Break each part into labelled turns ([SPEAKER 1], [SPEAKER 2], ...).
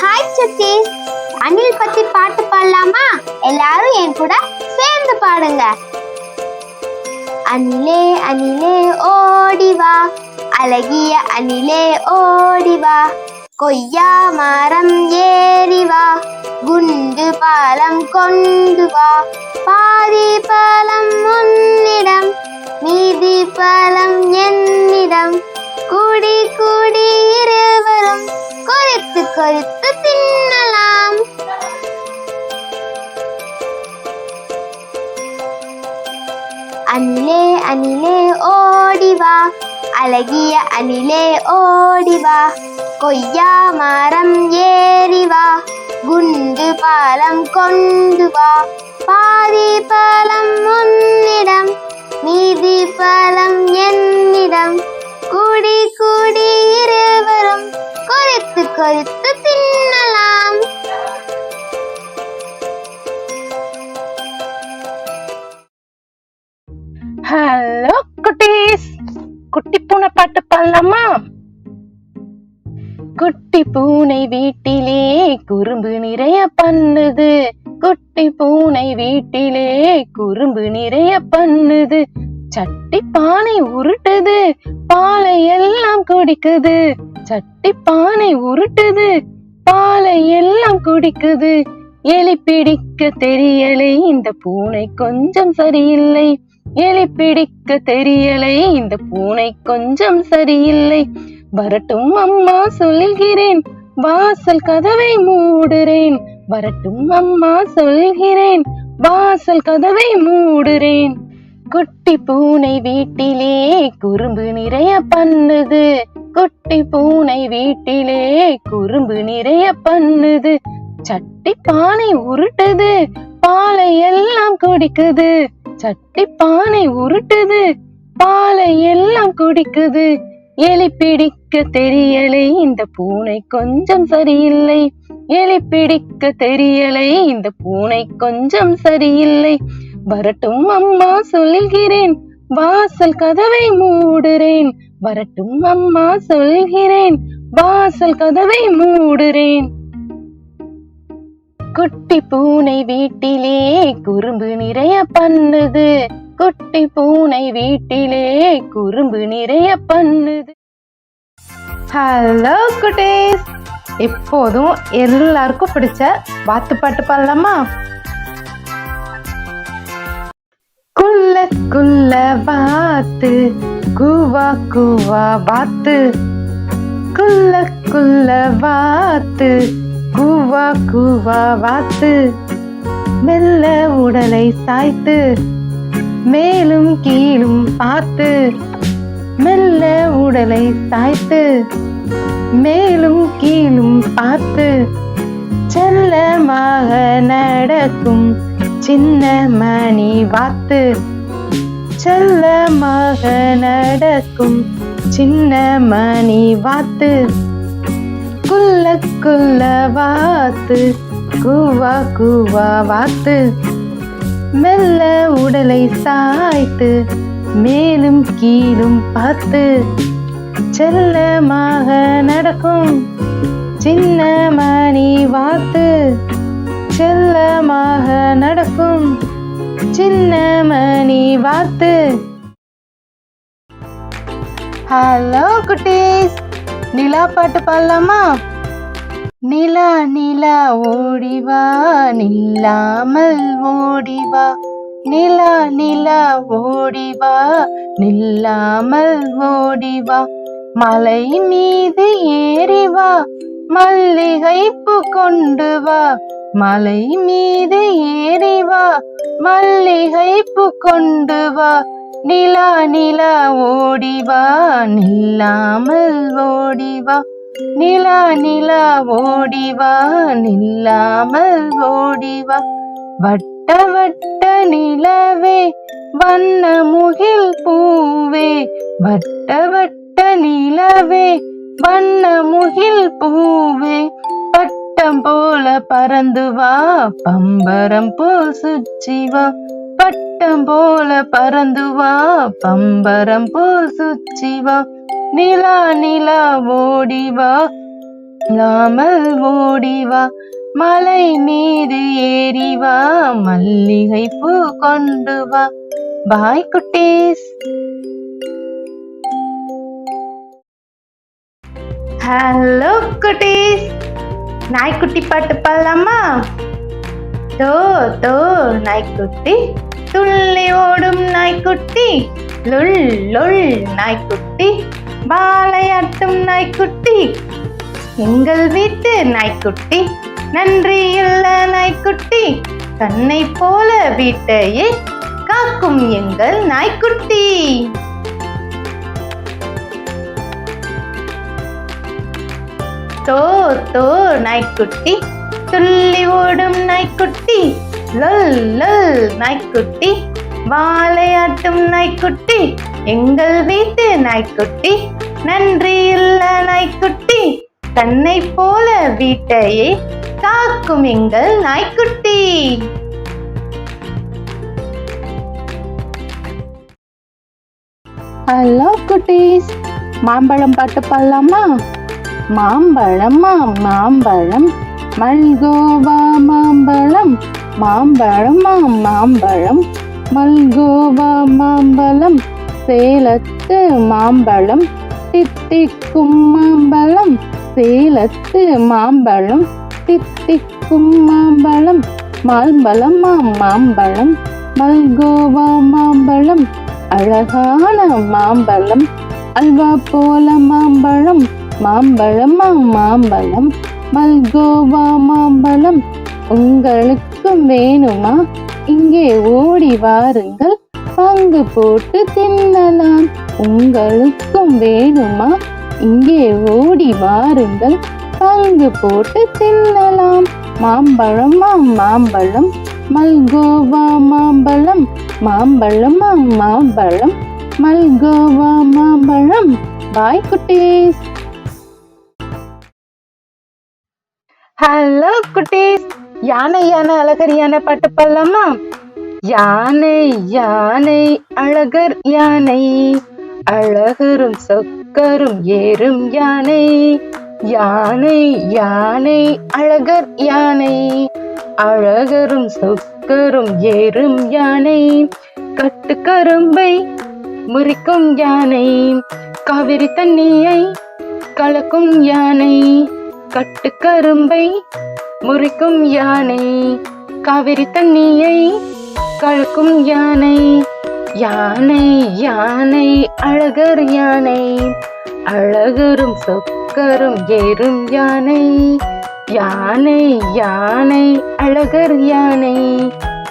[SPEAKER 1] Hi சுட்டீஸ் அணில் பத்தி பாட்டு பாடலாமா? எல்லாரும் என் கூட சேர்ந்து பாடுங்க. அணிலே அணிலே ஓடிவா அழகிய அணிலே ஓடிவா கொய்யா மரம் ஏறிவா குண்டு பாலம் கொண்டு வா. பாதி பாலம் உன்னிடம் மீதி பாலம் என்னிடம். கூடி கூடி இருவரும் குறித்து குறித்து அணிலே அணிலே ஓடிவா அழகிய அணிலே ஓடிவா கொய்யா மரம் ஏறிவா குண்டு பாலம் கொண்டு வா. பாதி பழம் உன்னிடம் மீதி பழம் என்னிடம். கூடி கூடி இருவரும் கொறித்து கொறித்து
[SPEAKER 2] ஹலோ குட்டீஸ். குட்டி பூனை பாட்டு பாடலாமா? குட்டி பூனை வீட்டிலே குறும்பு நிறைய பண்ணுது. குட்டி பூனை வீட்டிலே குறும்பு நிறைய பண்ணுது. சட்டி பானை உருட்டுது பாலை எல்லாம் குடிக்குது. சட்டி பானை உருட்டுது பாலை எல்லாம் குடிக்குது. எலி பிடிக்க தெரியலை இந்த பூனை கொஞ்சம் சரியில்லை. எலி பிடிக்க தெரியலை. இந்த பூனை கொஞ்சம் சரியில்லை. வரட்டும் அம்மா சொல்கிறேன். வாசல் கதவை மூடுறேன். வரட்டும் அம்மா சொல்கிறேன். வாசல் கதவை மூடுறேன். குட்டி பூனை வீட்டிலே குறும்பு நிறைய பண்ணுது. குட்டி பூனை வீட்டிலே குறும்பு நிறைய பண்ணுது. சட்டி பானை உருட்டுது. பாலை எல்லாம் குடிக்குது. சட்டி பானை உருட்டுது. பாலை எல்லாம் குடிக்குது. எலி பிடிக்க தெரியலை இந்த பூனை கொஞ்சம் சரியில்லை. எலி பிடிக்க தெரியலை இந்த பூனை கொஞ்சம் சரியில்லை. வரட்டும் அம்மா சொல்கிறேன். வாசல் கதவை மூடுறேன். வரட்டும் அம்மா சொல்கிறேன். வாசல் கதவை மூடுறேன். குட்டி பூனை வீட்டிலே குறும்பு நிறைய பண்ணுது. குட்டி பூனை வீட்டிலே குறும்பு நிறைய பண்ணுது.
[SPEAKER 3] ஹலோ குட்டீஸ் எப்போதும் எல்லாருக்கும் பிடிச்ச வாத்து பாட்டு பாடலாமா? குள்ள குள்ள வாத்து கூவா குவா வாத்து. குள்ள குள்ள வாத்து கூவா கூவா வாத்து. மெல்ல உடலை சாய்த்து. மேலும் கீழும் பார்த்து. மெல்ல உடலை சாய்த்து. மேலும் கீழும் பார்த்து. செல்லமாக நடக்கும் சின்ன மணி வாத்து. செல்லமாக நடக்கும் சின்ன மணி வாத்து. குள்ள குள்ள வாத்து கூவா கூவா வாத்து. மெல்ல உடலை சாய்த்து மேலும் கீழும் பார்த்து. செல்லமாக நடக்கும் சின்ன மணி வாத்து. செல்லமாக நடக்கும் சின்ன மணி வாத்து. ஹலோ குட்டீஸ்! நிலா பாட்டு பாடலாமா? நிலா நிலா ஓடிவா நில்லாமல் ஓடிவா நிலா நிலா ஓடிவா நில்லாமல் ஓடிவா மலை மீது ஏறிவா மல்லிகை கொண்டு வா. மலை மீது ஏறிவா மல்லிகை கொண்டு வா. நிலா நிலா ஓடிவா நில்லாமல் ஓடிவா நிலா நிலா ஓடிவா நில்லாமல் ஓடிவா வட்ட வட்ட நிலவே வண்ண முகில் பூவே. வட்ட வட்ட நிலவே வண்ண முகில் பூவே. பட்டம் போல பறந்து வா பம்பரம் போல் சுச்சிவா பட்டம் போல பறந்து வா. பம்பரம் போல் சுச்சி வா. நிலா நிலா ஓடி வா. இல்லாமல் ஓடி வா. மலை மீது ஏறி வா. மல்லிகை பூ கொண்டு வா. பாய் குட்டீஸ். ஹலோ குட்டீஸ். நாய்க்குட்டி பாட்டு பாடலாமா? தோ தோ நாய்க்குட்டி. துள்ளி ஓடும் நாய்க்குட்டி. லொல் லுள் நாய்க்குட்டி. பாலையாட்டும் நாய்க்குட்டி. எங்கள் வீட்டு நாய்க்குட்டி. நன்றி இல்ல நாய்க்குட்டி. தன்னை போல வீட்டையே காக்கும் எங்கள் நாய்க்குட்டி. தோ தோ நாய்க்குட்டி. துள்ளி ஓடும் நாய்க்குட்டி. லல் லல் நாய்க்குட்டி. வாழையாட்டும் நாய்க்குட்டி. எங்கள் வீட்டு நாய்க்குட்டி. நன்றி இல்ல நாய்க்குட்டி. தன்னை போல வீட்டையே காக்கும் எங்கள் நாய்க்குட்டி. ஹலோ குட்டீஸ் மாம்பழம் பாட்டு பாடலாமா? மாம்பழமா மாம்பழம். மல்கோவா மாம்பழம் மாம்பழம் மாம்பழம். மல்கோவா மாம்பழம் சேலத்து மாம்பழம். தித்திக்கும் மாம்பழம் சேலத்து மாம்பழம். தித்திக்கும் மாம்பழம் மாம்பழமா மாம்பழம். மல்கோவா மாம்பழம் அழகான மாம்பழம். அல்வா போல மாம்பழம் மாம்பழமா மாம்பழம். மல்கோவா மாம்பழம் உங்களுக்கும் வேணுமா? இங்கே ஓடி வாருங்கள். பங்கு போட்டு தின்னலாம். உங்களுக்கும் வேணுமா? இங்கே ஓடி வாருங்கள். பங்கு போட்டு தின்னலாம். மாம்பழமா மாம்பழம். மல்கோவா மாம்பழம். மாம்பழமா மாம்பழம். மல்கோவா மாம்பழம். பாய் குட்டீஸ் ஹலோ குட்டீஸ். யானை யானை அழகர் யானை பாட்டு பாடலாமா? யானை யானை அழகர் யானை. அழகரும் சொக்கரும் ஏறும் யானை. யானை யானை அழகர் யானை. அழகரும் சொக்கரும் ஏறும் யானை. கட்டுக்கரும்பை முறிக்கும் யானை. காவிரி தண்ணியை கலக்கும் யானை. கட்டுக்கரும்பை முறிக்கும் யானை காவிரி தண்ணியை கழுக்கும் யானை யானை யானை அழகர் யானை அழகரும் சொக்கரும் ஏறும் யானை யானை யானை அழகர் யானை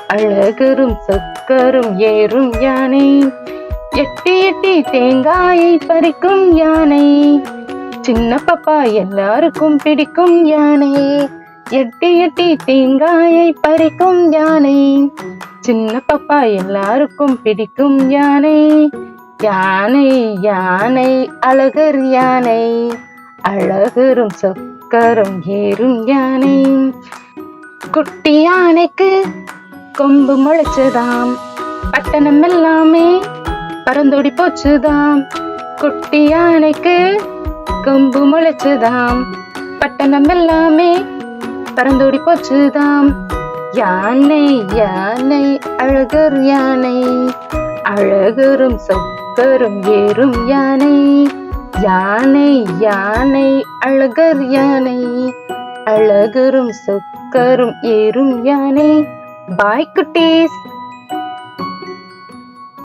[SPEAKER 3] அழகரும் சொக்கரும் ஏறும் யானை எட்டி எட்டி தேங்காயை பறிக்கும் யானை சின்ன பாப்பா எல்லாருக்கும் பிடிக்கும் யானை. எட்டி எட்டி தேங்காயை பறிக்கும் யானை. சின்ன பாப்பா எல்லாருக்கும் பிடிக்கும் யானை. யானை யானை அழகர் யானை. அழகரும் சொக்கரும் ஏறும் யானை. குட்டி யானைக்கு கொம்பு முளைச்சதாம். பட்டணம் எல்லாமே பறந்தோடி போச்சுதாம். குட்டி யானைக்கு கொம்பு முளைச்சுதாம். பட்டணம் எல்லாமே பறந்தோடி போச்சுதாம். யானை யானை அழகர் யானை. அழகரும் சொக்கரும் ஏறும் யானை. யானை யானை அழகர் யானை. அழகரும் சொக்கரும் ஏறும் யானை. பாய் குட்டீஸ்